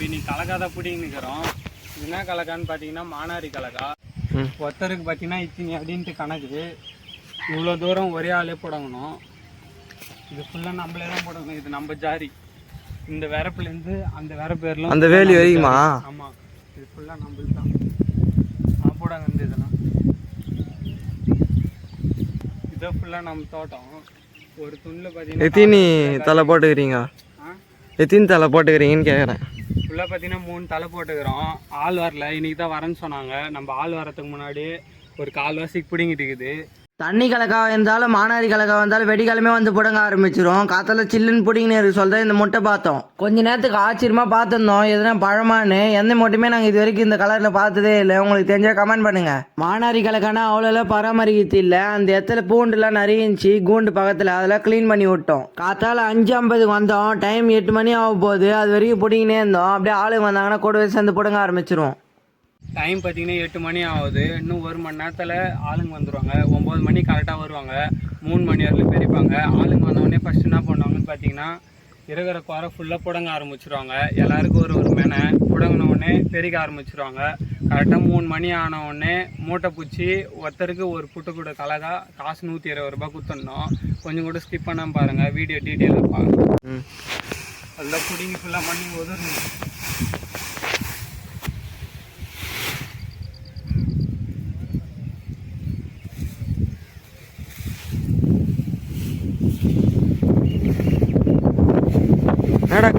நம்ம இன்னைக்கு கலக்கா தான் பிடிங்கி நிற்கிறோம் என்ன கலக்கான்னு பார்த்தீங்கன்னா மானாரி கலக்கா. ஒருத்தருக்கு பார்த்தீங்கன்னா இத்தனை அப்படின்ட்டு கணக்கு இவ்வளோ தூரம் ஒரே ஆளே போடணும். இது ஃபுல்லாக நம்மளே தான் போடணும். இது நம்ம ஜாரி இந்த விரப்புலேருந்து அந்த விரப்பேர்லாம் அந்த வேலி வரைக்குமா ஆமாம் இது ஃபுல்லாக நம்மளுக்கு தான். நான் போடாங்க இந்த இதெல்லாம். இதை ஃபுல்லாக நம்ம தோட்டம். ஒரு துணில் பார்த்தீங்கன்னா எத்தினி தலை போட்டுக்கிறீங்க? எத்தினி தலை போட்டுக்கிறீங்கன்னு கேட்குறேன் ஃபுல்லாக பார்த்தீங்கன்னா மூணு தலை போட்டுக்கிறோம். ஆள் வரல இன்னைக்கு தான் வரேன்னு சொன்னாங்க. நம்ம ஆள் வரத்துக்கு முன்னாடி ஒரு கால்வாசிக்கு பிடிங்கிட்டு இருக்குது. தண்ணி கலக்கா இருந்தாலும் மானாரி கலக்கா இருந்தாலும் வெடிகாலமே வந்து புடங்க ஆரம்பிச்சிரும். காத்தால சில்லுன்னு பிடிங்கினு சொல்ற இந்த முட்டை பார்த்தோம். கொஞ்ச நேரத்துக்கு ஆச்சரியமா பார்த்துருந்தோம். எதுனா பழமான்னு. எந்த முட்டையுமே நாங்கள் இது வரைக்கும் இந்த கலர்ல பார்த்ததே இல்லை. உங்களுக்கு தெரிஞ்சா கமெண்ட் பண்ணுங்க. மானாரி கலக்கானா அவ்வளோ பராமரிக்கிறது இல்லை. அந்த இடத்துல பூண்டுலாம் நிறைய இருந்துச்சு கூண்டு பக்கத்தில். அதெல்லாம் க்ளீன் பண்ணி விட்டோம். காத்தால அஞ்சு ஐம்பதுக்கு வந்தோம். டைம் எட்டு மணி ஆக போகுது. அது வரைக்கும் பிடிங்கினே இருந்தோம். அப்படியே ஆளுங்க வந்தாங்கன்னா கூடவே சேர்ந்து புடங்க ஆரம்பிச்சிரும் டைம் பார்த்தீங்கன்னா எட்டு மணி ஆகுது. இன்னும் ஒரு மணி நேரத்தில் ஆளுங்க வந்துடுவாங்க ஒம்பது மணி கரெக்டாக வருவாங்க. மூணு மணி வரையிலும் பெரிப்பாங்க. ஆளுங்க வந்தவொடனே ஃபஸ்ட்டு என்ன பண்ணுவாங்கன்னு பார்த்தீங்கன்னா இருக்கிற குறை ஃபுல்லாக புடங்க ஆரம்பிச்சிருவாங்க. எல்லாருக்கும் ஒரு ஒரு மேனை புடங்கின உடனே பெருக்க ஆரம்பிச்சிருவாங்க கரெக்டாக மூணு மணி ஆன உடனே மூட்டை பூச்சி ஒருத்தருக்கு ஒரு புட்டு கூட கலகா காசு நூற்றி இருபது ரூபாய் கொடுத்துடணும். கொஞ்சம் கூட ஸ்கிப் பண்ணாமல் பாருங்கள் வீடியோ டீட்டெயிலாக பாருங்கள் ம். அதெல்லாம் பிடிங்கி ஃபுல்லாக பண்ணி உதறணும்.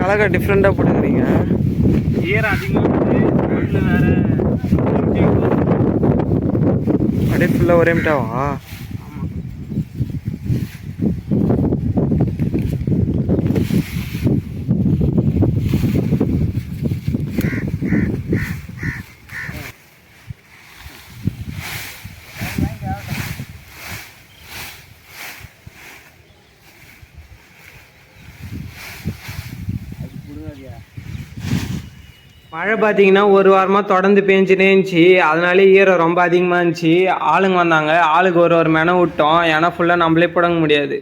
கலக்கா டிஃப்ரெண்ட்டாக போட்டுக்கிறீங்க ஈரம் அதிகமாக. அப்படியே ஃபுல்லாக ஒரே மிட்டாவா மழை பார்த்தீங்கன்னா ஒரு வாரமாக தொடர்ந்து பேஞ்சுனே இருந்துச்சு. அதனாலே ஈரம் ரொம்ப அதிகமாக இருந்துச்சு. ஆளுங்க வந்தாங்க. ஆளுக்கு ஒரு ஒரு மெனை விட்டோம். ஏன்னா ஃபுல்லாக நம்மளே புடங்க முடியாது.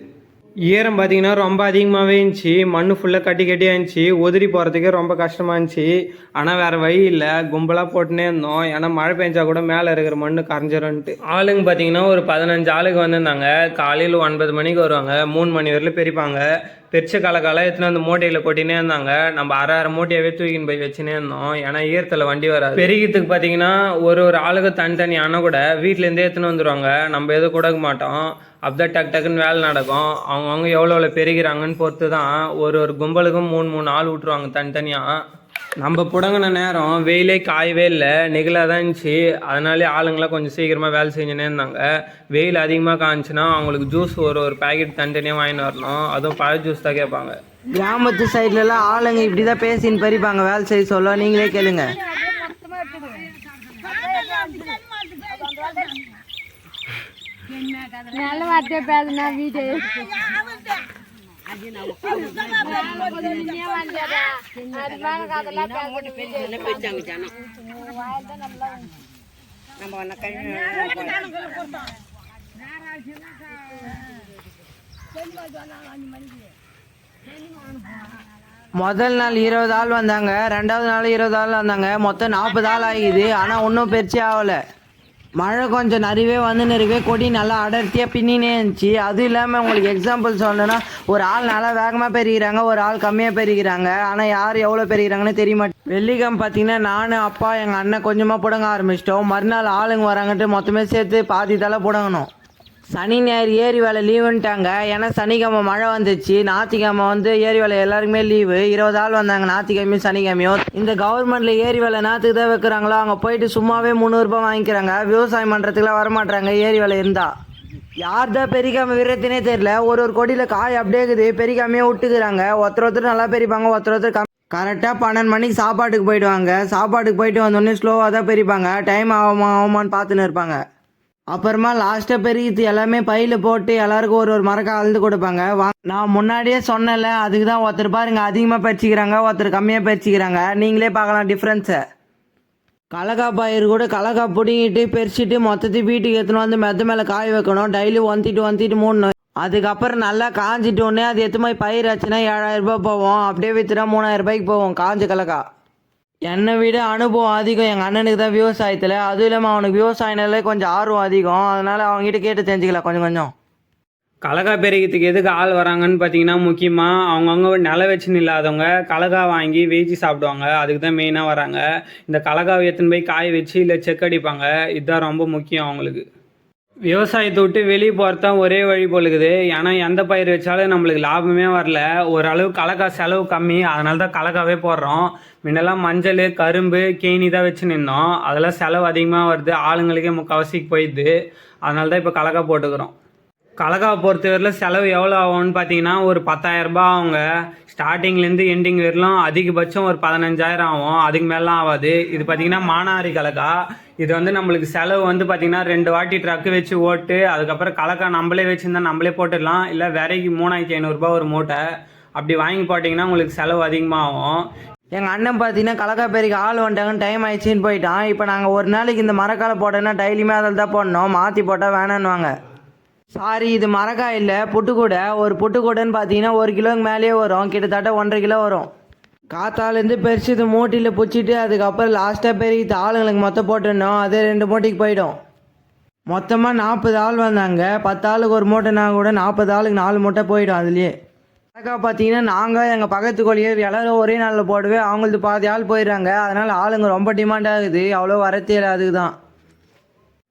ஈரம் பார்த்தீங்கன்னா ரொம்ப அதிகமாகவே இருந்துச்சு. மண் ஃபுல்லாக கட்டி கட்டியாக இருந்துச்சு. உதிரி போகிறதுக்கே ரொம்ப கஷ்டமாக இருந்துச்சு. ஆனால் வேறு வழி இல்லை. கும்பலாக போட்டுனே இருந்தோம். ஏன்னா மழை பெஞ்சா கூட மேலே இருக்கிற மண் கரைஞ்சிரும்ன்ட்டு. ஆளுங்க பார்த்தீங்கன்னா ஒரு பதினஞ்சு ஆளுங்க வந்திருந்தாங்க. காலையில் ஒன்பது மணிக்கு வருவாங்க. மூணு மணி வரையிலும் பெரிப்பாங்க. பெருச்ச காலக்காலம் எத்தனை அந்த மூட்டையில் கொட்டினே இருந்தாங்க. நம்ம அரை அரை மூட்டையாகவே தூக்கின்னு போய் வச்சுனே இருந்தோம். ஏன்னா ஈரத்தில் வண்டி வராது. பெருகிறதுக்கு பார்த்தீங்கன்னா ஒரு ஒரு ஆளுக்கு தனித்தனி அணை கூட வீட்டிலேருந்தே எடுத்துன்னு வந்துடுவாங்க நம்ம எதுவும் கொடுக்க மாட்டோம். அப்படிதான் டக்கு டக்குன்னு வேலை நடக்கும். அவங்கவுங்க எவ்வளோ எவ்வளோ பெருகிறாங்கன்னு பொறுத்து தான் ஒரு ஒரு கும்பலுக்கும் மூணு மூணு ஆள் விட்ருவாங்க தனித்தனியாக நம்ம புடங்கின நேரம் வெயிலே காயவே இல்லை. நெகிலாக தான் இருந்துச்சு. அதனாலே ஆளுங்களாம் கொஞ்சம் சீக்கிரமாக வேலை செஞ்சுனே இருந்தாங்க. வெயில் அதிகமாக காஞ்சுன்னா அவங்களுக்கு ஜூஸ் ஒரு ஒரு பேக்கெட் தனித்தனியாக வாங்கிட்டு வரணும். அதுவும் பழ ஜூஸ் தான் கேட்பாங்க. கிராமத்து சைட்ல எல்லாம் ஆளுங்க இப்படிதான் பேசின்னு பறிப்பாங்க. வேலை செய்ய சொல்ல நீங்களே கேளுங்க. நல்ல வார்த்தையா பேசுனா முதல் நாள் இருபது ஆள் வந்தாங்க ரெண்டாவது நாள் இருபது ஆள் வந்தாங்க மொத்தம் நாற்பது ஆள் ஆகிது ஆனால் ஒன்றும் பெருசே ஆகலை மழை கொஞ்சம் நிறையவே வந்துன்னு இருக்கு. கொடி நல்லா அடர்த்தியாக பின்னினே இருந்துச்சு. அதுவும் இல்லாமல் உங்களுக்கு எக்ஸாம்பிள் சொல்லணும்னா ஒரு ஆள் நல்லா வேகமாக பெருகிறாங்க ஒரு ஆள் கம்மியாக பெருகிறாங்க. ஆனால் யார் எவ்வளோ பெருகிறாங்கன்னு தெரிய மாட்டேன் வெள்ளிக்கிழமை பார்த்தீங்கன்னா நான் அப்பா எங்கள் அண்ணன் கொஞ்சமாக புடங்க ஆரம்பிச்சிட்டோம். மறுநாள் ஆளுங்க வராங்கன்ட்டு மொத்தமே சேர்த்து பாதி தலை புடங்கணும். சனி ஞாயிறு ஏரி வேலை லீவுன்ட்டாங்க ஏன்னா சனிக்கிழமை மழை வந்துச்சு. ஞாத்திக்கிழமை வந்து ஏரி வேலை எல்லாருக்குமே லீவு இருபது ஆள் வந்தாங்க. ஞாத்திக்கிழமையும் சனிக்கிழமையும். இந்த கவர்மெண்ட்ல ஏரி வேலை நாற்றுக்கு தான் வைக்கிறாங்களோ அங்கே போயிட்டு சும்மாவே முந்நூறுரூபா வாங்கிக்கிறாங்க. விவசாயம் பண்ணுறதுக்குலாம் வரமாட்டாங்க ஏரி வேலை இருந்தால் யார் தான் பெரிக்காம விரத்தினே தெரியல. ஒரு ஒரு கொடியில் காய் அப்படியே இருக்குது. பெரிக்காமையே விட்டுக்கிறாங்க. ஒருத்தர் ஒருத்தர் நல்லா பெரிப்பாங்க. ஒருத்தர் ஒருத்தர் கம் கரெக்டாக பன்னெண்டு மணிக்கு சாப்பாட்டுக்கு போயிடுவாங்க. சாப்பாட்டுக்கு போயிட்டு வந்தோடனே ஸ்லோவாக தான் பெரிப்பாங்க. டைம் ஆகுமா ஆகுமான்னு பார்த்துன்னு இருப்பாங்க. அப்புறமா லாஸ்ட்டாக பெருகித்து எல்லாமே பையில் போட்டு எல்லாருக்கும் ஒரு ஒரு மரக்கா அழுந்து கொடுப்பாங்க. வா நான் முன்னாடியே சொன்னேன்ல அதுக்கு தான் ஒருத்தர் பாருங்க அதிகமாக பறிச்சிக்கிறாங்க ஒருத்தர் கம்மியாக பறிச்சிக்கிறாங்க. நீங்களே பார்க்கலாம் டிஃப்ரென்ஸை கலக்கா பயிர் கூட கலக்கா பிடிங்கிட்டு பெருச்சிட்டு மொத்தத்தையும் வீட்டுக்கு எடுத்துன்னு வந்து மெத்த மேலே காய வைக்கணும். டெய்லி ஒந்திட்டு ஒந்திட்டு மூணு அதுக்கப்புறம் நல்லா காஞ்சிட்டோன்னே உடனே அது எத்து போய் பயிர் ஆச்சுன்னா ஏழாயிரம் ரூபாய் போவோம் அப்படியே விற்றுனா மூணாயிரம் ரூபாய்க்கு போவோம் காஞ்ச கலக்கா. என்னை விட அனுபவம் அதிகம். எங்கள் அண்ணனுக்கு தான் விவசாயத்தில். அதுவும் இல்லாமல் அவனுக்கு விவசாயனால கொஞ்சம் ஆர்வம் அதிகம். அதனால் அவங்ககிட்ட கேட்டு தெரிஞ்சுக்கலாம் கொஞ்சம் கொஞ்சம். கலகா பெருகிறதுக்கு எதுக்கு ஆள் வராங்கன்னு பார்த்தீங்கன்னா முக்கியமாக அவங்கவுங்க நில வச்சுன்னு இல்லாதவங்க கலகா வாங்கி வேச்சி சாப்பிடுவாங்க. அதுக்கு தான் மெயினாக வராங்க. இந்த கலகாவை எடுத்துன்னு போய் காய வச்சு இல்லை செக் அடிப்பாங்க. இதுதான் ரொம்ப முக்கியம் அவங்களுக்கு. விவசாயத்தை விட்டு வெளியே போகிறது தான் ஒரே வழி போலுக்குது. ஏன்னா எந்த பயிர் வச்சாலும் நம்மளுக்கு லாபமே வரல. ஓரளவு கலக்கா செலவு கம்மி. அதனால தான் கலக்காவே போடுறோம். முன்னெல்லாம் மஞ்சள் கரும்பு கேணி தான் வச்சு நின்னோம். அதெல்லாம் செலவு அதிகமாக வருது. ஆளுங்களுக்கே முக்கால்வாசிக்கு போயிடுது. அதனால தான் இப்போ கலக்கா போட்டுக்கிறோம். கலக்காவை பொறுத்தவரையில் செலவு எவ்வளோ ஆகும்னு பார்த்தீங்கன்னா ஒரு பத்தாயிரரூபா அவங்க ஸ்டார்டிங்லேருந்து எண்டிங் வரலாம் அதிகபட்சம் ஒரு பதினஞ்சாயிரம் ஆகும். அதுக்கு மேலாம் ஆகாது. இது பார்த்தீங்கன்னா மானாரி கலக்கா. இது வந்து நம்மளுக்கு செலவு வந்து பார்த்தீங்கன்னா ரெண்டு வாட்டி ட்ரக்கு வச்சு ஓட்டு அதுக்கப்புறம் கலக்கா நம்மளே வச்சுருந்தா நம்மளே போட்டுடலாம். இல்லை விரைக்கு மூணாயிரத்தி ஐநூறுரூபா ஒரு மூட்டை. அப்படி வாங்கி போட்டிங்கன்னா உங்களுக்கு செலவு அதிகமாகும். எங்கள் அண்ணன் பார்த்தீங்கன்னா கலக்காப்பேரிக்கு ஆள் வந்துட்டாங்கன்னு டைம் ஆயிடுச்சின்னு போயிட்டான். இப்போ நாங்கள் ஒரு நாளைக்கு இந்த மரக்காலை போட்டோன்னா டெய்லியுமே அதில் தான் போடணும். மாற்றி போட்டால் வேணான்னுவாங்க. சாரி இது மரக்காய் இல்லை புட்டுக்கூடை. ஒரு புட்டுக்கூடைன்னு பார்த்தீங்கன்னா ஒரு கிலோக்கு மேலேயே வரும். கிட்டத்தட்ட ஒன்றரை கிலோ வரும். காத்தாலேருந்து பெருசு இது மூட்டியில் பிடிச்சிட்டு அதுக்கப்புறம் லாஸ்ட்டாக பெருகிட்டு ஆளுங்களுக்கு மொத்தம் போட்டுடணும் அதே ரெண்டு மூட்டைக்கு போயிடும். மொத்தமாக நாற்பது ஆள் வந்தாங்க. பத்து ஆளுக்கு ஒரு மூட்டைனா கூட நாற்பது ஆளுக்கு நாலு மூட்டை போயிடும் அதுலேயே. கணக்கா பார்த்தீங்கன்னா நாங்கள் எங்கள் பக்கத்து கொழியர் எல்லோரும் ஒரே நாளில் போடுவே அவங்களது பாதி ஆள் போயிடுறாங்க. அதனால் ஆளுங்க ரொம்ப டிமாண்ட் ஆகுது. அவ்வளோ வரத்தே அதுக்கு தான்.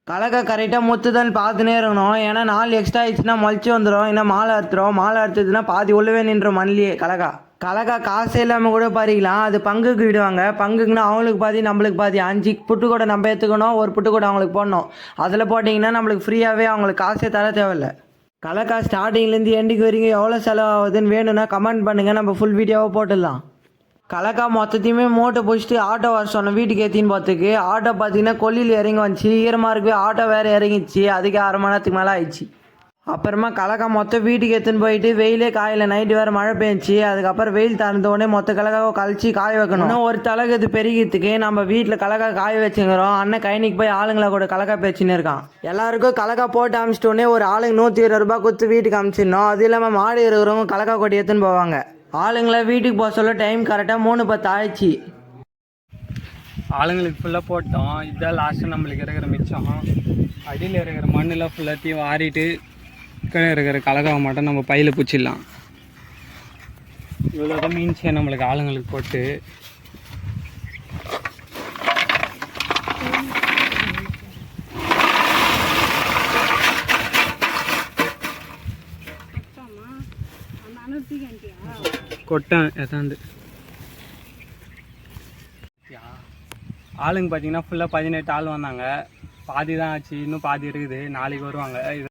கலக்கா கரெக்டாக முத்துதான் பார்த்துனே இருக்கணும். ஏன்னா நாள் எக்ஸ்ட்ரா ஆயிடுச்சுன்னா மொழிச்சு வந்துடும் ஏன்னா மாலை அறுத்துறோம். மாலை அறுத்துதுன்னா பாதி உள்ளவே நின்றோம் மண்ணிலேயே கலக்கா. கலக்கா காசே இல்லாமல் கூட பறிக்கலாம் அது பங்குக்கு விடுவாங்க. பங்குக்குன்னா அவங்களுக்கு பாதி நம்மளுக்கு பாதி. அஞ்சு புட்டுக்கூடை நம்ம ஏற்றுக்கணும் ஒரு புட்டுக்கூடை அவங்களுக்கு போடணும். அதில் போட்டிங்கன்னா நம்மளுக்கு ஃப்ரீயாகவே அவங்களுக்கு காசே தர தேவையில்ல. கலக்கா ஸ்டார்டிங்லேருந்து எண்டுக்கு வரைக்கும் எவ்வளோ செலவாகுதுன்னு வேணும்னா கமெண்ட் பண்ணுங்கள் நம்ம ஃபுல் வீடியோவாக போட்டுடலாம். கலக்கா மொத்தத்தையுமே மூட்டை பிடிச்சிட்டு ஆட்டோ வர சொன்னோம் வீட்டுக்கு ஏற்றின்னு போகிறதுக்கு ஆட்டோ பார்த்தீங்கன்னா கொல்லியில் இறங்கி வந்துச்சு. ஈரமாக இருக்கவே ஆட்டோ வேறு இறங்கிச்சு அதுக்கு அரை மணி நேரத்துக்கு மேலே ஆயிடுச்சு. அப்புறமா கலக்கா மொத்தம் வீட்டுக்கு எடுத்துன்னு போயிட்டு வெயிலே காயில நைட்டு வேறு மழை பெஞ்சி அதுக்கப்புறம் வெயில் திறந்த உடனே மொத்த கலக்காவை கழிச்சு காய வைக்கணும். இன்னும் ஒரு தலகு இது பெருகிறதுக்கு நம்ம வீட்டில் கலக்கா காய வச்சுக்கிறோம். அண்ணன் கைனிக்கு போய் ஆளுங்களை கூட கலக்கா பேச்சுன்னு இருக்கான். எல்லாருக்கும் கலக்கா போட்டு அமிச்சிட்டோடனே ஒரு ஆளுங்க நூற்றி இருபது ரூபாய் கொடுத்து வீட்டுக்கு அமிச்சிடணும். அது இல்லாமல் மாடு இருக்கிறவங்க கலக்கா கொட்டி எடுத்துன்னு போவாங்க. ஆளுங்களை வீட்டுக்கு போக சொல்ல டைம் கரெக்டாக மூணு பத்து ஆயிடுச்சு. ஆளுங்களுக்கு ஃபுல்லாக போட்டோம். இதுதான் லாஸ்ட்டு நம்மளுக்கு இருக்கிற மிச்சம். அடியில் இருக்கிற மண்ணெல்லாம் ஃபுல்லாத்தையும் வாரிட்டு கீழே இருக்கிற கலகாவை மட்டும் நம்ம பையில் பிடிச்சிடலாம் இவ்வளோ தான் மீன்ஸே நம்மளுக்கு ஆளுங்களுக்கு போட்டு. கொட்டேன் எதாந்து. ஆளுங்க பார்த்தீங்கன்னா ஃபுல்லாக பதினெட்டு ஆள் வந்தாங்க. பாதி தான் ஆச்சு இன்னும் பாதி இருக்குது. நாளைக்கு வருவாங்க.